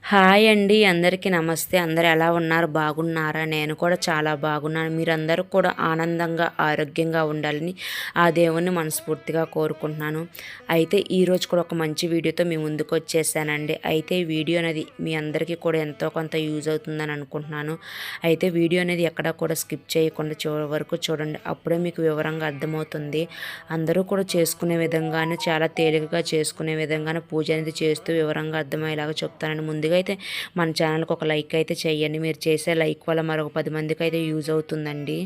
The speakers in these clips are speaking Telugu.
హాయ్ అండి అందరికీ నమస్తే. అందరు ఎలా ఉన్నారు? బాగున్నారా? నేను కూడా చాలా బాగున్నాను. మీరందరూ కూడా ఆనందంగా ఆరోగ్యంగా ఉండాలని ఆ దేవుణ్ణి మనస్ఫూర్తిగా కోరుకుంటున్నాను. అయితే ఈరోజు కూడా ఒక మంచి వీడియోతో మీ ముందుకు వచ్చేసానండి. అయితే వీడియో అనేది మీ అందరికీ కూడా ఎంతో కొంత యూజ్ అవుతుందని అనుకుంటున్నాను. అయితే వీడియో అనేది ఎక్కడ కూడా స్కిప్ చేయకుండా చివరి వరకు చూడండి. అప్పుడే మీకు వివరంగా అర్థమవుతుంది. అందరూ కూడా చేసుకునే విధంగానే చాలా తేలికగా చేసుకునే విధంగానే పూజ అనేది చేస్తూ వివరంగా అర్థమయ్యేలాగా చెప్తానని ముందు ముందుగా అయితే మన ఛానల్కి ఒక లైక్ అయితే చేయండి మీరు చేసే లైక్ వల్ల మరొక పది మందికి అయితే యూజ్ అవుతుందండి.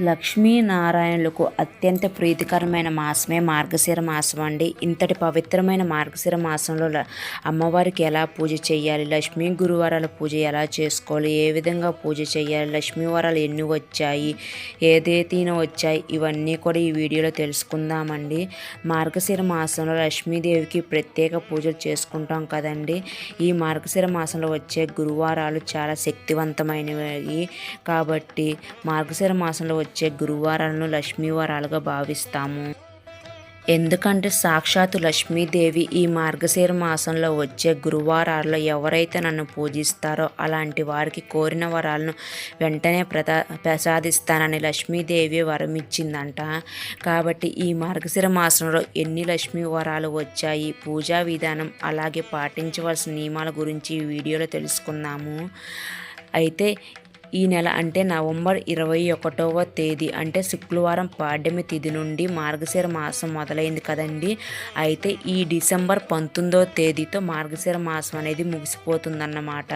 లక్ష్మీనారాయణులకు అత్యంత ప్రీతికరమైన మాసమే మార్గశిర మాసం అండి. ఇంతటి పవిత్రమైన మార్గశిర మాసంలో అమ్మవారికి ఎలా పూజ చేయాలి? లక్ష్మీ గురువారాల పూజ ఎలా చేసుకోవాలి? ఏ విధంగా పూజ చేయాలి? లక్ష్మీ వారాలు ఎన్ని వచ్చాయి? ఏదేతీన వచ్చాయి? ఇవన్నీ కూడా ఈ వీడియోలో తెలుసుకుందామండి. మార్గశిర మాసంలో లక్ష్మీదేవికి ప్రత్యేక పూజలు చేసుకుంటాం కదండి. ఈ మార్గశిర మాసంలో వచ్చే గురువారాలు చాలా శక్తివంతమైనవి. కాబట్టి మార్గశిర మాసంలో వచ్చే గురువారాలను లక్ష్మీవారాలుగా భావిస్తాము. ఎందుకంటే సాక్షాత్తు లక్ష్మీదేవి ఈ మార్గశీర మాసంలో వచ్చే గురువారాల్లో ఎవరైతే నన్ను పూజిస్తారో అలాంటి వారికి కోరిన వరాలను వెంటనే ప్రదా ప్రసాదిస్తానని లక్ష్మీదేవి వరం ఇచ్చిందంట కాబట్టి ఈ మార్గశిర మాసంలో ఎన్ని లక్ష్మీ వరాలు వచ్చాయి పూజా విధానం అలాగే పాటించవలసిన నియమాల గురించి ఈ వీడియోలో తెలుసుకుందాము. అయితే ఈ నెల అంటే నవంబర్ ఇరవై ఒకటవ తేదీ అంటే శుక్రవారం పాడ్యమి తిథి నుండి మార్గశిర మాసం మొదలైంది కదండి. అయితే ఈ డిసెంబర్ పంతొమ్మిదవ తేదీతో మార్గశిర మాసం అనేది ముగిసిపోతుందన్నమాట.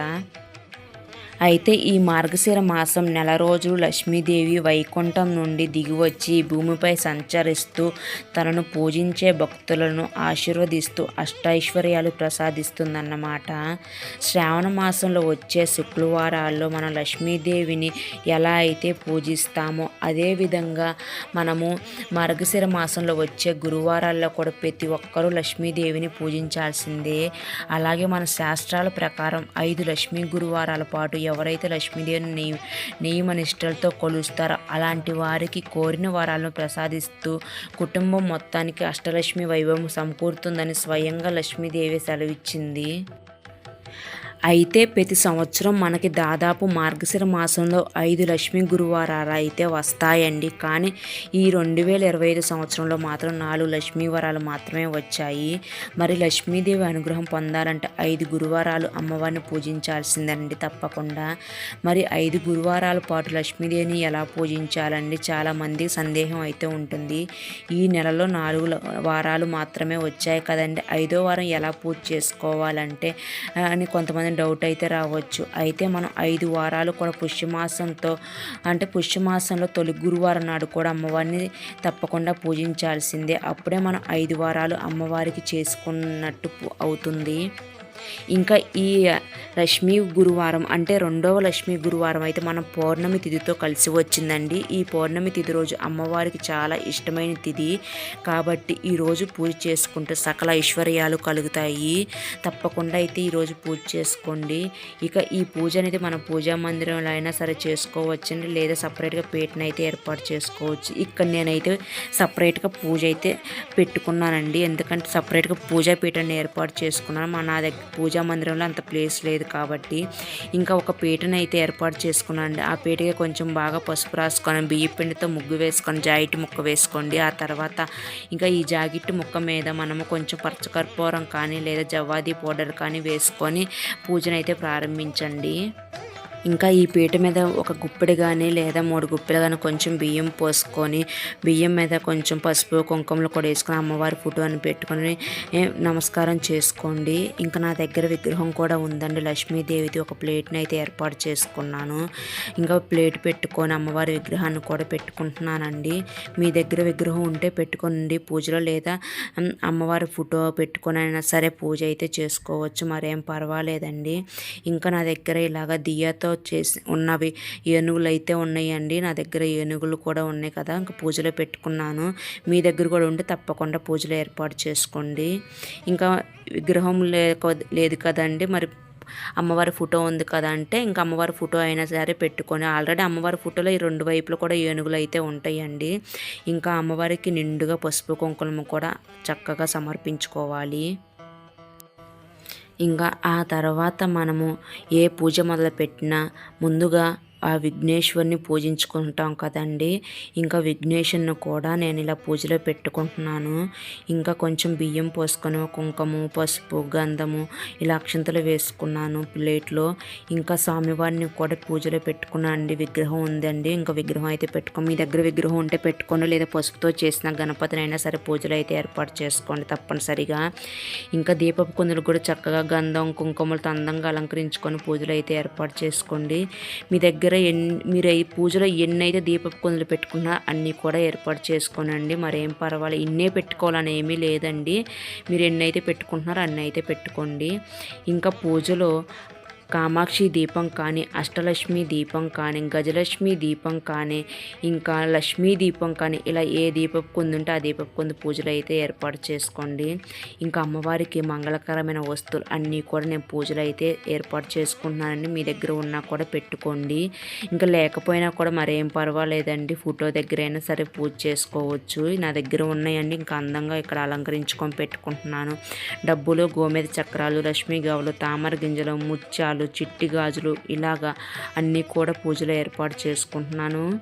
అయితే ఈ మార్గశిర మాసం నెల రోజులు లక్ష్మీదేవి వైకుంఠం నుండి దిగివచ్చి భూమిపై సంచరిస్తూ తనను పూజించే భక్తులను ఆశీర్వదిస్తూ అష్టైశ్వర్యాలు ప్రసాదిస్తుందన్నమాట. శ్రావణ మాసంలో వచ్చే శుక్రవారాల్లో మనం లక్ష్మీదేవిని ఎలా అయితే పూజిస్తామో అదేవిధంగా మనము మార్గశిర మాసంలో వచ్చే గురువారాల్లో కూడా ప్రతి ఒక్కరూ లక్ష్మీదేవిని పూజించాల్సిందే. అలాగే మన శాస్త్రాల ప్రకారం ఐదు లక్ష్మీ గురువారాల పాటు ఎవరైతే లక్ష్మీదేవిని నియ నియమ నిష్టలతో కొలుస్తారో అలాంటి వారికి కోరిన వరాలను ప్రసాదిస్తూ కుటుంబం మొత్తానికి అష్టలక్ష్మి వైభవం సమకూరుతుందని స్వయంగా లక్ష్మీదేవి సెలవిచ్చింది. అయితే ప్రతి సంవత్సరం మనకి దాదాపు మార్గశిర మాసంలో ఐదు లక్ష్మీ గురువారాలు అయితే వస్తాయండి. కానీ ఈ రెండు వేల ఇరవై ఐదు సంవత్సరంలో మాత్రం నాలుగు లక్ష్మీ వరాలు మాత్రమే వచ్చాయి. మరి లక్ష్మీదేవి అనుగ్రహం పొందాలంటే ఐదు గురువారాలు అమ్మవారిని పూజించాల్సిందండి తప్పకుండా. మరి ఐదు గురువారాల పాటు లక్ష్మీదేవిని ఎలా పూజించాలండి? చాలామందికి సందేహం అయితే ఉంటుంది. ఈ నెలలో నాలుగు వారాలు మాత్రమే వచ్చాయి కదండి. ఐదో వారం ఎలా పూజ చేసుకోవాలంటే అని కొంతమంది డౌట్ అయితే రావచ్చు. అయితే మనం ఐదు వారాలు కూడా పుష్యమాసంతో అంటే పుష్యమాసంలో తొలి గురువారం నాడు కూడా అమ్మవారిని తప్పకుండా పూజించాల్సిందే. అప్పుడే మనం ఐదు వారాలు అమ్మవారికి చేసుకున్నట్టు అవుతుంది. ఇంకా ఈ లక్ష్మీ గురువారం అంటే రెండవ లక్ష్మీ గురువారం అయితే మనం పౌర్ణమి తిథితో కలిసి వచ్చిందండి. ఈ పౌర్ణమి తిథి రోజు అమ్మవారికి చాలా ఇష్టమైన తిథి. కాబట్టి ఈ రోజు పూజ చేసుకుంటే సకల ఐశ్వర్యాలు కలుగుతాయి. తప్పకుండా అయితే ఈరోజు పూజ చేసుకోండి. ఇక ఈ పూజ అనేది మన పూజా మందిరంలో అయినా సరే చేసుకోవచ్చండి. లేదా సపరేట్గా పీటను అయితే ఏర్పాటు చేసుకోవచ్చు. ఇక్కడ నేనైతే సపరేట్గా పూజ అయితే పెట్టుకున్నానండి. ఎందుకంటే సపరేట్గా పూజా పీఠాన్ని ఏర్పాటు చేసుకున్నాను. మా నా దగ్గర పూజా మందిరంలో అంత ప్లేస్ లేదు కాబట్టి ఇంకా ఒక పీటను అయితే ఏర్పాటు చేసుకున్నాను ఆ పీటకి కొంచెం బాగా పసుపు రాసుకొని బియ్య పిండితో ముగ్గు వేసుకొని జాకెట్ ముక్క వేసుకోండి. ఆ తర్వాత ఇంకా ఈ జాకెట్ ముక్క మీద మనము కొంచెం పచ్చకర్పూరం కానీ లేదా జవాది పౌడర్ కానీ వేసుకొని పూజనైతే ప్రారంభించండి. ఇంకా ఈ పీట మీద ఒక గుప్పెడు కానీ లేదా మూడు గుప్పెలు కానీ కొంచెం బియ్యం పోసుకొని బియ్యం మీద కొంచెం పసుపు కుంకుమలు కూడా వేసుకొని అమ్మవారి ఫోటో అని పెట్టుకొని నమస్కారం చేసుకోండి. ఇంకా నా దగ్గర విగ్రహం కూడా ఉందండి. లక్ష్మీదేవిది ఒక ప్లేట్ని అయితే ఏర్పాటు చేసుకున్నాను. ఇంకా ప్లేట్ పెట్టుకొని అమ్మవారి విగ్రహాన్ని కూడా పెట్టుకుంటున్నానండి. మీ దగ్గర విగ్రహం ఉంటే పెట్టుకోండి పూజలో లేదా అమ్మవారి ఫోటో పెట్టుకొని అయినా సరే పూజ అయితే చేసుకోవచ్చు. మరేం పర్వాలేదండి. ఇంకా నా దగ్గర ఇలాగ దియ్యతో చేసి ఉన్నవి. ఏనుగులు అయితే ఉన్నాయండి. నా దగ్గర ఏనుగులు కూడా ఉన్నాయి కదా. ఇంకా పూజలో పెట్టుకున్నాను. మీ దగ్గర కూడా ఉంటే తప్పకుండా పూజలు ఏర్పాటు చేసుకోండి. ఇంకా విగ్రహం లేక లేదు కదండి. మరి అమ్మవారి ఫోటో ఉంది కదా అంటే ఇంకా అమ్మవారి ఫోటో అయినా సరే పెట్టుకొని ఆల్రెడీ అమ్మవారి ఫోటోలో ఈ రెండు వైపులు కూడా ఏనుగులు అయితే ఉంటాయండి. ఇంకా అమ్మవారికి నిండుగా పసుపు కుంకుమ కూడా చక్కగా సమర్పించుకోవాలి. ఇంకా ఆ తర్వాత మనము ఏ పూజ మొదలుపెట్టినా ముందుగా ఆ విఘ్నేశ్వరిని పూజించుకుంటాం కదండి. ఇంకా విఘ్నేశ్వరిని కూడా నేను ఇలా పూజలో పెట్టుకుంటున్నాను. ఇంకా కొంచెం బియ్యం పోసుకొని కుంకుమ పసుపు గంధము ఇలా అక్షంతలు వేసుకున్నాను ప్లేట్లో. ఇంకా స్వామివారిని కూడా పూజలో పెట్టుకున్నాను అండి. విగ్రహం ఉందండి. ఇంకా విగ్రహం అయితే పెట్టుకో. మీ దగ్గర విగ్రహం ఉంటే పెట్టుకోండి. లేదా పసుపుతో చేసిన గణపతినైనా సరే పూజలు అయితే ఏర్పాటు చేసుకోండి తప్పనిసరిగా. ఇంకా దీపపు కుందులు కూడా చక్కగా గంధం కుంకుమలతో అందంగా అలంకరించుకొని పూజలు అయితే ఏర్పాటు చేసుకోండి. మీ దగ్గర ఎన్ని మీరు ఈ పూజలో ఎన్ని అయితే దీపపు కుందులు పెట్టుకున్నా అన్నీ కూడా ఏర్పాటు చేసుకోనండి. మరేం పర్వాలేదు ఇన్నే పెట్టుకోవాలని ఏమీ లేదండి. మీరు ఎన్ని అయితే పెట్టుకుంటున్నారో అన్నీ అయితే పెట్టుకోండి. ఇంకా పూజలో కామాక్షి దీపం కానీ అష్టలక్ష్మి దీపం కానీ గజలక్ష్మి దీపం కానీ ఇంకా లక్ష్మీ దీపం కానీ ఇలా ఏ దీపపు కొందు ఉంటే ఆ దీపపు కొందు పూజలు అయితే ఏర్పాటు చేసుకోండి. ఇంకా అమ్మవారికి మంగళకరమైన వస్తువులు అన్నీ కూడా నేను పూజలు అయితే ఏర్పాటు చేసుకుంటున్నానండి. మీ దగ్గర ఉన్నా కూడా పెట్టుకోండి. ఇంకా లేకపోయినా కూడా మరేం పర్వాలేదండి. ఫోటో దగ్గర అయినా సరే పూజ చేసుకోవచ్చు. నా దగ్గర ఉన్నాయండి. ఇంకా అందంగా ఇక్కడ అలంకరించుకొని పెట్టుకుంటున్నాను. డబ్బులు గోమేద చక్రాలు లక్ష్మీ గవలు తామర గింజలు ముత్యాలు చిట్టి గాజులు ఇలాగా అన్నీ కూడా పూజలు ఏర్పాటు చేసుకుంటున్నాను.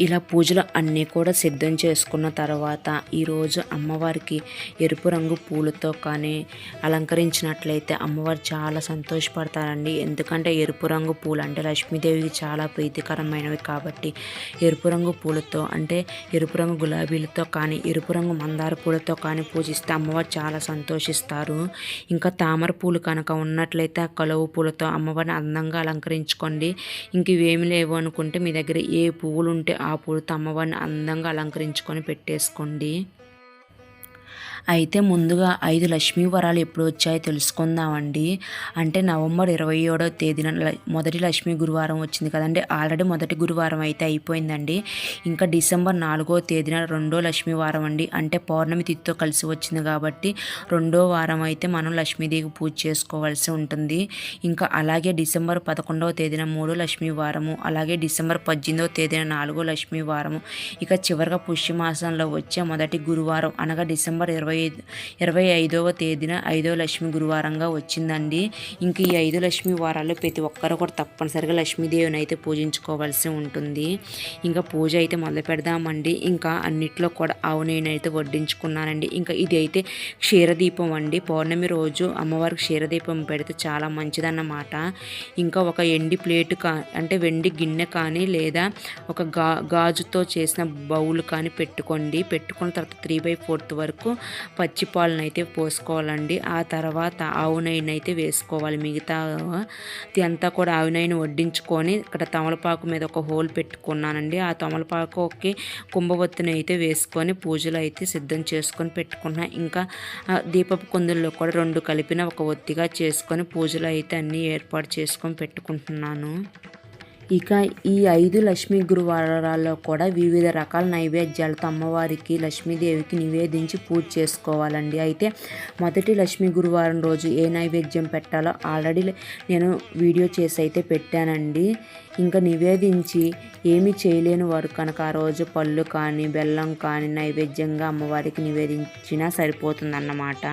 ఇలా పూజలు అన్నీ కూడా సిద్ధం చేసుకున్న తర్వాత ఈరోజు అమ్మవారికి ఎరుపు రంగు పూలతో కానీ అలంకరించినట్లయితే అమ్మవారు చాలా సంతోషపడతారండి. ఎందుకంటే ఎరుపు రంగు పూలు అంటే లక్ష్మీదేవికి చాలా ప్రీతికరమైనవి కాబట్టి ఎరుపు రంగు పూలతో అంటే ఎరుపు రంగు గులాబీలతో కానీ ఎరుపు రంగు మందార పూలతో కానీ పూజిస్తే అమ్మవారు చాలా సంతోషిస్తారు. ఇంకా తామర పూలు కనుక ఉన్నట్లయితే ఆ కలువ పూలతో అమ్మవారిని అందంగా అలంకరించుకోండి. ఇంక ఇవేమి లేవు అనుకుంటే మీ దగ్గర ఏ పువ్వులు ఉంటే ఆ ఆ పూలతో అమ్మవారిని అందంగా అలంకరించుకొని పెట్టేసుకోండి. అయితే ముందుగా ఐదు లక్ష్మీ వరాలు ఎప్పుడు వచ్చాయో తెలుసుకుందామండి. అంటే నవంబర్ ఇరవై ఏడో తేదీన మొదటి లక్ష్మీ గురువారం వచ్చింది కదండి. ఆల్రెడీ మొదటి గురువారం అయితే అయిపోయిందండి. ఇంకా డిసెంబర్ నాలుగో తేదీన రెండో లక్ష్మీ వారం అండి. అంటే పౌర్ణమి తిథితో కలిసి వచ్చింది కాబట్టి రెండో వారం అయితే మనం లక్ష్మీదేవి పూజ చేసుకోవాల్సి ఉంటుంది. ఇంకా అలాగే డిసెంబర్ పదకొండవ తేదీన మూడో లక్ష్మీ వారము అలాగే డిసెంబర్ పద్దెనిమిదవ తేదీన నాలుగో లక్ష్మీ వారము. ఇక చివరిగా పుష్యమాసంలో వచ్చే మొదటి గురువారం అనగా డిసెంబర్ ఇరవై ఇరవై ఇరవై ఐదవ తేదీన ఐదవ లక్ష్మి గురువారంగా వచ్చిందండి. ఇంక ఈ ఐదు లక్ష్మి వారాల్లో ప్రతి ఒక్కరు కూడా తప్పనిసరిగా లక్ష్మీదేవిని అయితే పూజించుకోవాల్సి ఉంటుంది. ఇంకా పూజ అయితే మొదలు పెడదామండి. ఇంకా అన్నిట్లో కూడా ఆవు నేనైతే వడ్డించుకున్నానండి. ఇంకా ఇది అయితే క్షీరదీపం అండి. పౌర్ణమి రోజు అమ్మవారికి క్షీరదీపం పెడితే చాలా మంచిదన్నమాట. ఇంకా ఒక ఎండి ప్లేటు కా అంటే వెండి గిన్నె కానీ లేదా ఒక గా గాజుతో చేసిన బౌల్ కానీ పెట్టుకోండి. పెట్టుకున్న తర్వాత త్రీ బై ఫోర్త్ వరకు పచ్చి పాలనైతే అయితే పోసుకోవాలండి. ఆ తర్వాత ఆవు నెయ్యిని అయితే వేసుకోవాలి. మిగతా అంతా కూడా ఆవు నెయ్యిని వడ్డించుకొని ఇక్కడ తమలపాకు మీద ఒక హోల్ పెట్టుకున్నానండి. ఆ తమలపాకుకి కుంభవత్తుని అయితే వేసుకొని పూజలు అయితే సిద్ధం చేసుకొని పెట్టుకున్నా ఇంకా దీపపు కుందుల్లో కూడా రెండు కలిపిన ఒక ఒత్తిగా చేసుకొని పూజలు అయితే అన్నీ ఏర్పాటు చేసుకొని పెట్టుకుంటున్నాను. ఇక ఈ ఐదు లక్ష్మీ గురువారాల్లో కూడా వివిధ రకాల నైవేద్యాలతో అమ్మవారికి లక్ష్మీదేవికి నివేదించి పూజ చేసుకోవాలండి. అయితే మొదటి లక్ష్మీ గురువారం రోజు ఏ నైవేద్యం పెట్టాలో ఆల్రెడీ నేను వీడియో చేసి అయితే పెట్టానండి. ఇంకా నివేదించి ఏమి చేయలేని వారు కనుక ఆ రోజు పళ్ళు కానీ బెల్లం కానీ నైవేద్యంగా అమ్మవారికి నివేదించినా సరిపోతుందన్నమాట.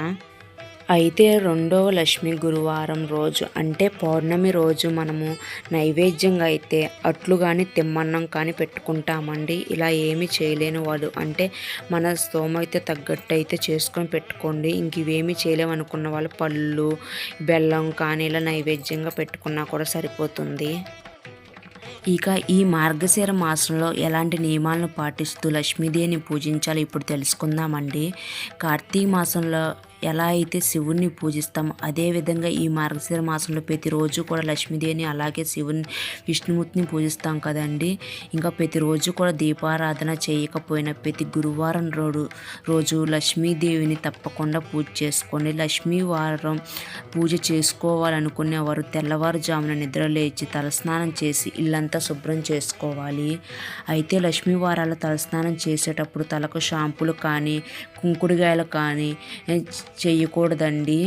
అయితే రెండవ లక్ష్మి గురువారం రోజు అంటే పౌర్ణమి రోజు మనము నైవేద్యంగా అయితే అట్లు కానీ తిమ్మన్నం కానీ పెట్టుకుంటామండి. ఇలా ఏమి చేయలేని వాడు. అంటే మన స్తోమైతే తగ్గట్టు అయితే చేసుకొని పెట్టుకోండి. ఇంక ఇవేమి చేయలేము అనుకున్న వాళ్ళు పళ్ళు బెల్లం కానీ ఇలా నైవేద్యంగా పెట్టుకున్నా కూడా సరిపోతుంది. ఇక ఈ మార్గశీర మాసంలో ఎలాంటి నియమాలను పాటిస్తూ లక్ష్మీదేవిని పూజించాలో ఇప్పుడు తెలుసుకుందామండి. కార్తీక మాసంలో ఎలా అయితే శివుణ్ణి పూజిస్తామో అదేవిధంగా ఈ మార్గశిర మాసంలో ప్రతిరోజు కూడా లక్ష్మీదేవిని అలాగే శివుని విష్ణుమూర్తిని పూజిస్తాం కదండి. ఇంకా ప్రతిరోజు కూడా దీపారాధన చేయకపోయినా ప్రతి గురువారం రోజు రోజు లక్ష్మీదేవిని తప్పకుండా పూజ చేసుకోండి. లక్ష్మీ వారం పూజ చేసుకోవాలనుకునే వారు తెల్లవారుజామున నిద్ర లేచి తలస్నానం చేసి ఇల్లంతా శుభ్రం చేసుకోవాలి. అయితే లక్ష్మీవారాల తలస్నానం చేసేటప్పుడు తలకు షాంపులు కానీ కుంకుడుగాయలు కానీ చేయకూడదండి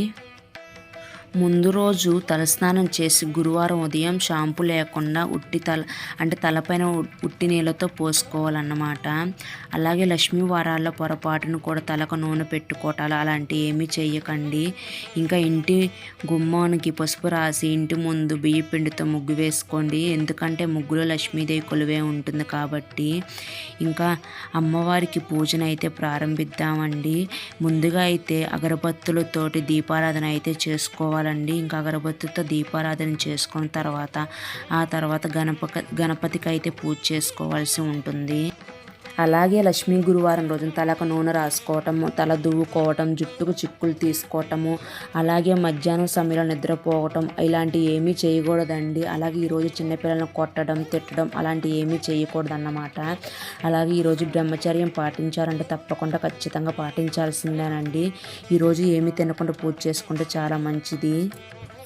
ముందు రోజు తలస్నానం చేసి గురువారం ఉదయం షాంపూ లేకుండా ఉట్టి తల అంటే తలపైన ఉ- ఉట్టి నీళ్ళతో పోసుకోవాలన్నమాట. అలాగే లక్ష్మీ వారాల్లో పొరపాటును కూడా తలకు నూనె పెట్టుకోవటాలు అలాంటివి ఏమీ చేయకండి ఇంకా ఇంటి గుమ్మానికి పసుపు రాసి ఇంటి ముందు బియ్య పిండితో ముగ్గు వేసుకోండి. ఎందుకంటే ముగ్గులో లక్ష్మీదేవి కొలువే ఉంటుంది కాబట్టి. ఇంకా అమ్మవారికి పూజన అయితే ప్రారంభిద్దామండి. ముందుగా అయితే అగరబత్తులతోటి దీపారాధన అయితే చేసుకోవాలండి ఇంకా అగరబత్తితో దీపారాధన చేసుకున్న తర్వాత ఆ తర్వాత గణప గణపతికి అయితే పూజ చేసుకోవాల్సి ఉంటుంది. అలాగే లక్ష్మీ గురువారం రోజున తలకు నూనె రాసుకోవటము తల దువ్వుకోవటం జుట్టుకు చిక్కులు తీసుకోవటము అలాగే మధ్యాహ్నం సమయంలో నిద్రపోవటం ఇలాంటివి ఏమీ చేయకూడదండి. అలాగే ఈరోజు చిన్నపిల్లలను కొట్టడం తిట్టడం అలాంటివి ఏమీ చేయకూడదు అన్నమాట అలాగే ఈరోజు బ్రహ్మచర్యం పాటించారంటే తప్పకుండా ఖచ్చితంగా పాటించాల్సిందేనండి. ఈరోజు ఏమీ తినకుండా పూజ చేసుకుంటే చాలా మంచిది.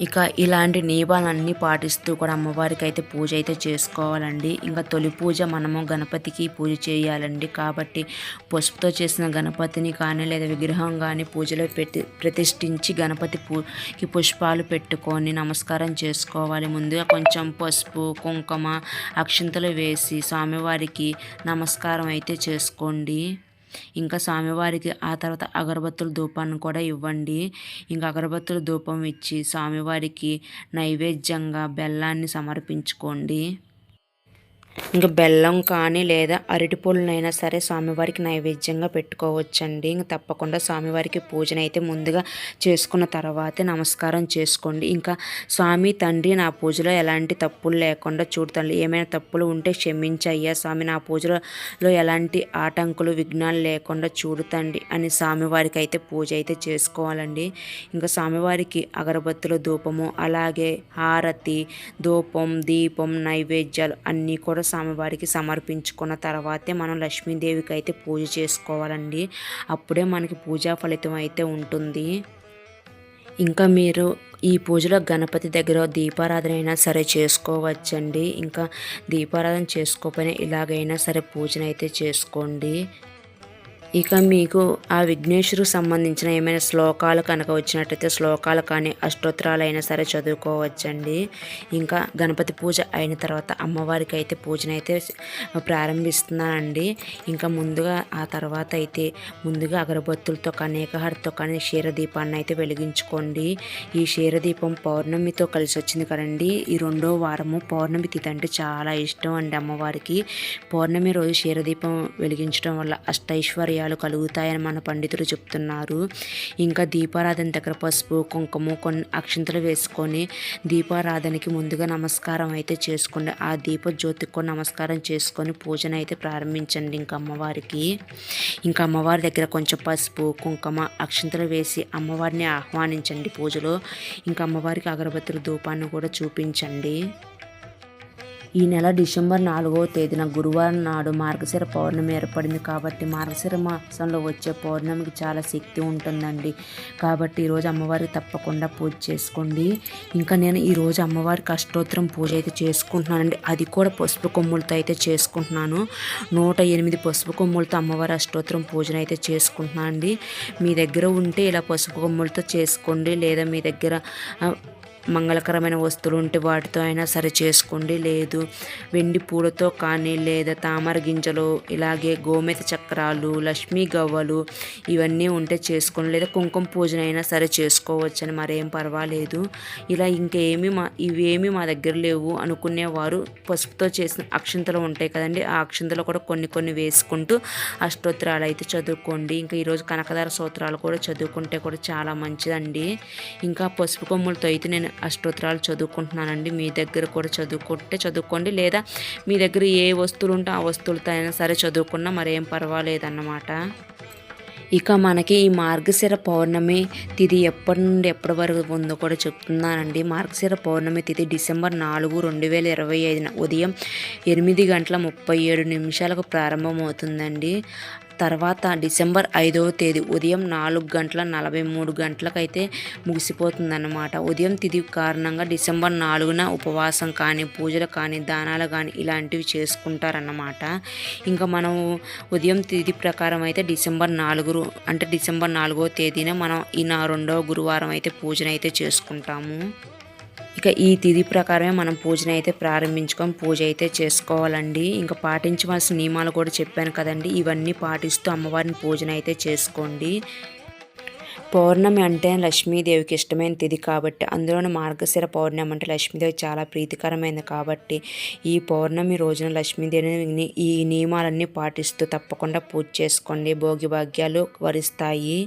ఇక ఇలాంటి నియమాలన్నీ పాటిస్తూ కూడా అమ్మవారికి అయితే పూజ అయితే చేసుకోవాలండి. ఇంకా తొలి పూజ మనము గణపతికి పూజ చేయాలండి. కాబట్టి పసుపుతో చేసిన గణపతిని కానీ లేదా విగ్రహం కానీ పూజలో పెట్టి ప్రతిష్ఠించి గణపతి పూకి పుష్పాలు పెట్టుకొని నమస్కారం చేసుకోవాలి. ముందుగా కొంచెం పసుపు కుంకుమ అక్షింతలు వేసి స్వామివారికి నమస్కారం అయితే చేసుకోండి. ఇంకా స్వామివారికి ఆ తర్వాత అగరబత్తుల ధూపాన్ని కూడా ఇవ్వండి. ఇంకా అగరబత్తుల ధూపం ఇచ్చి స్వామివారికి నైవేద్యంగా బెల్లాన్ని సమర్పించుకోండి. ఇంకా బెల్లం కానీ లేదా అరటి సరే స్వామివారికి నైవేద్యంగా పెట్టుకోవచ్చండి. ఇంకా తప్పకుండా స్వామివారికి పూజన అయితే ముందుగా చేసుకున్న తర్వాతే నమస్కారం చేసుకోండి. ఇంకా స్వామి తండ్రి నా పూజలో ఎలాంటి తప్పులు లేకుండా చూడతండి ఏమైనా తప్పులు ఉంటే క్షమించయ్యా. స్వామి నా పూజలో ఎలాంటి ఆటంకులు విఘ్నాలు లేకుండా చూడతండి అని స్వామివారికి అయితే పూజ అయితే చేసుకోవాలండి. ఇంకా స్వామివారికి అగరబత్తుల ధూపము అలాగే హారతి ధూపం దీపం నైవేద్యాలు అన్నీ కూడా స్వామివారికి సమర్పించుకున్న తర్వాతే మనం లక్ష్మీదేవికి అయితే పూజ చేసుకోవాలండి. అప్పుడే మనకి పూజా ఫలితం అయితే ఉంటుంది. ఇంకా మీరు ఈ పూజలో గణపతి దగ్గర దీపారాధన అయినా సరే చేసుకోవచ్చండి. ఇంకా దీపారాధన చేసుకోకపోయినా ఇలాగైనా సరే పూజన అయితే చేసుకోండి. ఇక మీకు ఆ విఘ్నేశ్వరుకు సంబంధించిన ఏమైనా శ్లోకాలు కనుక వచ్చినట్టయితే శ్లోకాలు కానీ అష్టోత్తరాలు అయినా సరే చదువుకోవచ్చండి. ఇంకా గణపతి పూజ అయిన తర్వాత అమ్మవారికి అయితే పూజనైతే ప్రారంభిస్తున్నానండి. ఇంకా ముందుగా ఆ తర్వాత అయితే ముందుగా అగరబత్తులతో కానీ ఏకహారతో కానీ క్షీరదీపాన్ని అయితే వెలిగించుకోండి. ఈ క్షీరదీపం పౌర్ణమితో కలిసి వచ్చింది కదండి. ఈ రెండో వారము పౌర్ణమి తిథి అంటే చాలా ఇష్టం అండి అమ్మవారికి. పౌర్ణమి రోజు క్షీరదీపం వెలిగించడం వల్ల అష్టైశ్వర్య అష్టైశ్వర్యాలు కలుగుతాయని మన పండితులు చెప్తున్నారు. ఇంకా దీపారాధన దగ్గర పసుపు కుంకుమ కొన్ని అక్షంతలు వేసుకొని దీపారాధనకి ముందుగా నమస్కారం అయితే చేసుకోండి. ఆ దీప జ్యోతికి నమస్కారం చేసుకొని పూజన అయితే ప్రారంభించండి ఇంకా అమ్మవారికి. ఇంకా అమ్మవారి దగ్గర కొంచెం పసుపు కుంకుమ అక్షంతలు వేసి అమ్మవారిని ఆహ్వానించండి పూజలో. ఇంకా అమ్మవారికి అగరబత్తుల ధూపాన్ని కూడా చూపించండి. ఈ నెల డిసెంబర్ నాలుగవ తేదీన గురువారం నాడు మార్గశిర పౌర్ణమి ఏర్పడింది కాబట్టి మార్గశిర మాసంలో వచ్చే పౌర్ణమికి చాలా శక్తి ఉంటుందండి. కాబట్టి ఈరోజు అమ్మవారికి తప్పకుండా పూజ చేసుకోండి. ఇంకా నేను ఈరోజు అమ్మవారికి అష్టోత్తరం పూజ అయితే చేసుకుంటున్నానండి. అది కూడా పసుపు కొమ్ములతో అయితే చేసుకుంటున్నాను. నూట ఎనిమిది పసుపు కొమ్ములతో అమ్మవారి అష్టోత్తరం పూజను అయితే చేసుకుంటున్నానండి. మీ దగ్గర ఉంటే ఇలా పసుపు కొమ్ములతో చేసుకోండి. లేదా మీ దగ్గర మంగళకరమైన వస్తువులు ఉంటే వాటితో అయినా సరే చేసుకోండి. లేదు వెండి పూలతో కానీ లేదా తామర గింజలు ఇలాగే గోమేత చక్రాలు లక్ష్మీ గవ్వలు ఇవన్నీ ఉంటే చేసుకోండి. లేదా కుంకుమ పూజనైనా సరే చేసుకోవచ్చని మరేం పర్వాలేదు. ఇలా ఇంకేమి మా ఇవేమి మా దగ్గర లేవు అనుకునేవారు. పసుపుతో చేసిన అక్షింతలు ఉంటాయి కదండి ఆ అక్షింతలు కూడా కొన్ని కొన్ని వేసుకుంటూ అష్టోత్తరాలు అయితే చదువుకోండి. ఇంకా ఈరోజు కనకదార సూత్రాలు కూడా చదువుకుంటే కూడా చాలా మంచిదండి. ఇంకా పసుపు కొమ్ములతో అయితే నేను అష్టోత్తరాలు చదువుకుంటున్నానండి. మీ దగ్గర కూడా చదువుకుంటే చదువుకోండి. లేదా మీ దగ్గర ఏ వస్తువులు ఉంటే ఆ వస్తువులతో అయినా సరే చదువుకున్నా మరేం పర్వాలేదన్నమాట. ఇక మనకి ఈ మార్గశిర పౌర్ణమి తిథి ఎప్పటి నుండి ఎప్పటి వరకు ఉందో కూడా చెప్తున్నానండి. మార్గశిర పౌర్ణమి తిథి డిసెంబర్ నాలుగు రెండు వేల ఇరవై ఐదున ఉదయం ఎనిమిది గంటల ముప్పై ఏడు నిమిషాలకు ప్రారంభమవుతుందండి. తర్వాత డిసెంబర్ ఐదవ తేదీ ఉదయం నాలుగు గంటల నలభై మూడు గంటలకైతే ముగిసిపోతుందన్నమాట. ఉదయం తిథి కారణంగా డిసెంబర్ నాలుగున ఉపవాసం కానీ పూజలు కానీ దానాలు కానీ ఇలాంటివి చేసుకుంటారన్నమాట. ఇంకా మనం ఉదయం తిథి ప్రకారం అయితే డిసెంబర్ నాలుగు అంటే డిసెంబర్ నాలుగో తేదీన మనం ఈ నా రెండవ గురువారం అయితే పూజనైతే అయితే చేసుకుంటాము. ఇక ఈ తిథి ప్రకారమే మనం పూజను అయితే ప్రారంభించుకొని పూజ అయితే చేసుకోవాలండి. ఇంకా పాటించవలసిన నియమాలు కూడా చెప్పాను కదండి. ఇవన్నీ పాటిస్తూ అమ్మవారిని పూజన అయితే చేసుకోండి. పౌర్ణమి అంటే లక్ష్మీదేవికి ఇష్టమైన తిథి కాబట్టి అందులోని మార్గశిర పౌర్ణమి అంటే లక్ష్మీదేవి చాలా ప్రీతికరమైనది కాబట్టి ఈ పౌర్ణమి రోజున లక్ష్మీదేవిని ఈ నియమాలన్నీ పాటిస్తూ తప్పకుండా పూజ చేసుకోండి. భోగి భాగ్యాలు వరిస్తాయి.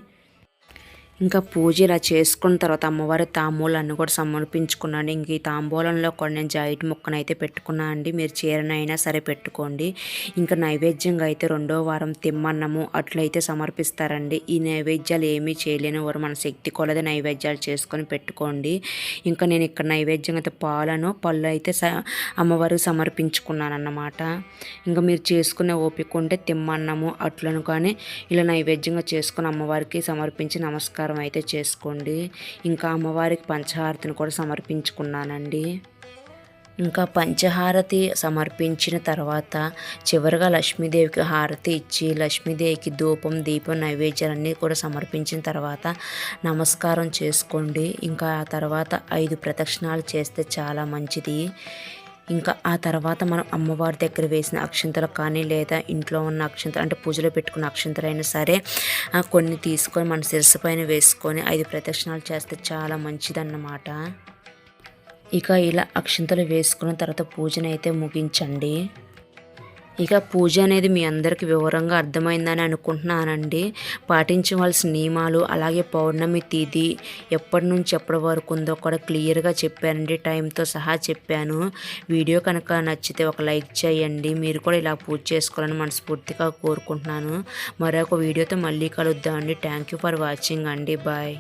ఇంకా పూజ ఇలా చేసుకున్న తర్వాత అమ్మవారి తాంబూలాన్ని కూడా సమర్పించుకున్నాను ఇంక ఈ తాంబూలంలో కూడా నేను జాయిట్ ముక్కను అయితే పెట్టుకున్నాను అండి. మీరు చీరనైనా సరే పెట్టుకోండి. ఇంకా నైవేద్యంగా అయితే రెండో వారం తిమ్మన్నము అట్లయితే సమర్పిస్తారండి. ఈ నైవేద్యాలు ఏమీ చేయలేని వారు మన శక్తి కొలది నైవేద్యాలు చేసుకొని పెట్టుకోండి. ఇంకా నేను ఇక్కడ నైవేద్యం అయితే పాలను పళ్ళు అయితే స అమ్మవారికి సమర్పించుకున్నాను అన్నమాట ఇంకా మీరు చేసుకునే ఓపిక ఉంటే తిమ్మన్నము అట్లను కానీ ఇలా నైవేద్యంగా చేసుకుని అమ్మవారికి సమర్పించి నమస్కారం నమస్కారం అయితే చేసుకోండి. ఇంకా అమ్మవారికి పంచహారతిని కూడా సమర్పించుకున్నానండి. ఇంకా పంచహారతి సమర్పించిన తర్వాత చివరిగా లక్ష్మీదేవికి హారతి ఇచ్చి లక్ష్మీదేవికి ధూపం దీపం నైవేద్యాలన్నీ కూడా సమర్పించిన తర్వాత నమస్కారం చేసుకోండి. ఇంకా ఆ తర్వాత ఐదు ప్రదక్షిణాలు చేస్తే చాలా మంచిది. ఇంకా ఆ తర్వాత మనం అమ్మవారి దగ్గర వేసిన అక్షంతలు కానీ లేదా ఇంట్లో ఉన్న అక్షంతలు అంటే పూజలో పెట్టుకున్న అక్షంతలైనా సరే కొన్ని తీసుకొని మన శిరస్సు పైన వేసుకొని ఐదు ప్రదక్షిణాలు చేస్తే చాలా మంచిదన్నమాట. ఇక ఇలా అక్షంతలు వేసుకున్న తర్వాత పూజనైతే ముగించండి. ఇక పూజ అనేది మీ అందరికి వివరంగా అర్థమైందని అనుకుంటున్నానండి. పాటించవలసిన నియమాలు అలాగే పౌర్ణమి తిథి ఎప్పటి నుంచి ఎప్పటి వరకు ఉందో కూడా క్లియర్గా చెప్పానండి. టైంతో సహా చెప్పాను. వీడియో కనుక నచ్చితే ఒక లైక్ చేయండి. మీరు కూడా ఇలా పూజ చేసుకోవాలని మనస్ఫూర్తిగా కోరుకుంటున్నాను. మరొక వీడియోతో మళ్ళీ కలుద్దామండి. థ్యాంక్ యూ ఫర్ వాచింగ్ అండి. బాయ్.